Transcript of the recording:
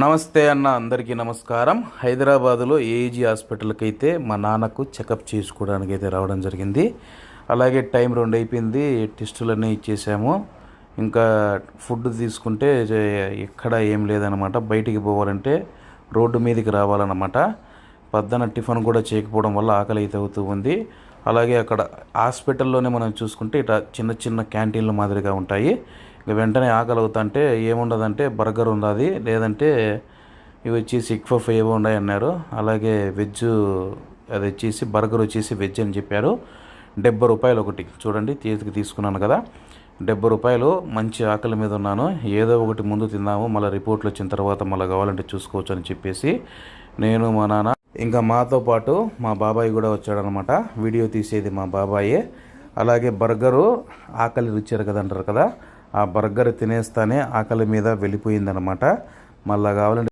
నమస్తే అన్న అందరికీ నమస్కారం. హైదరాబాదులో ఏజీ హాస్పిటల్కి అయితే మా నాన్నకు చెకప్ చేసుకోవడానికి అయితే రావడం జరిగింది. అలాగే టైం రెండు అయిపోయింది టెస్టులన్నీ ఇచ్చేసాము. ఇంకా ఫుడ్ తీసుకుంటే ఎక్కడ ఏం లేదనమాట బయటికి పోవాలంటే రోడ్డు మీదకి రావాలన్నమాట. పద్దన టిఫిన్ కూడా చేయకపోవడం వల్ల ఆకలి అయితే అవుతూ ఉంది. అలాగే అక్కడ హాస్పిటల్లోనే మనం చూసుకుంటే ఇట్లా చిన్న చిన్న క్యాంటీన్లు మాదిరిగా ఉంటాయి. ఇక వెంటనే ఆకలి అవుతుంటే ఏముండదంటే బర్గర్ ఉన్నది లేదంటే ఇవి వచ్చేసి సిక్ఫఫ్ ఏవో ఉన్నాయి అన్నారు అలాగే వెజ్ అది వచ్చేసి బర్గర్ వచ్చేసి వెజ్ అని చెప్పారు. డెబ్బై రూపాయలు ఒకటి. చూడండి చేతికి తీసుకున్నాను కదా. డెబ్బై రూపాయలు మంచి ఆకలి మీద ఉన్నాను. ఏదో ఒకటి ముందు తిందాము మళ్ళీ రిపోర్ట్లు వచ్చిన తర్వాత మళ్ళీ కావాలంటే చూసుకోవచ్చు అని చెప్పేసి నేను మా నాన్న ఇంకా మాతో పాటు మా బాబాయ్ కూడా వచ్చాడనమాట. వీడియో తీసేది మా బాబాయే. అలాగే బర్గరు ఆకలి రుచారు కదా అంటారు కదా. ఆ బర్గర్ తినేస్తానే ఆకలి మీద వెళ్ళిపోయిందనమాట మళ్ళీ కావాలంటే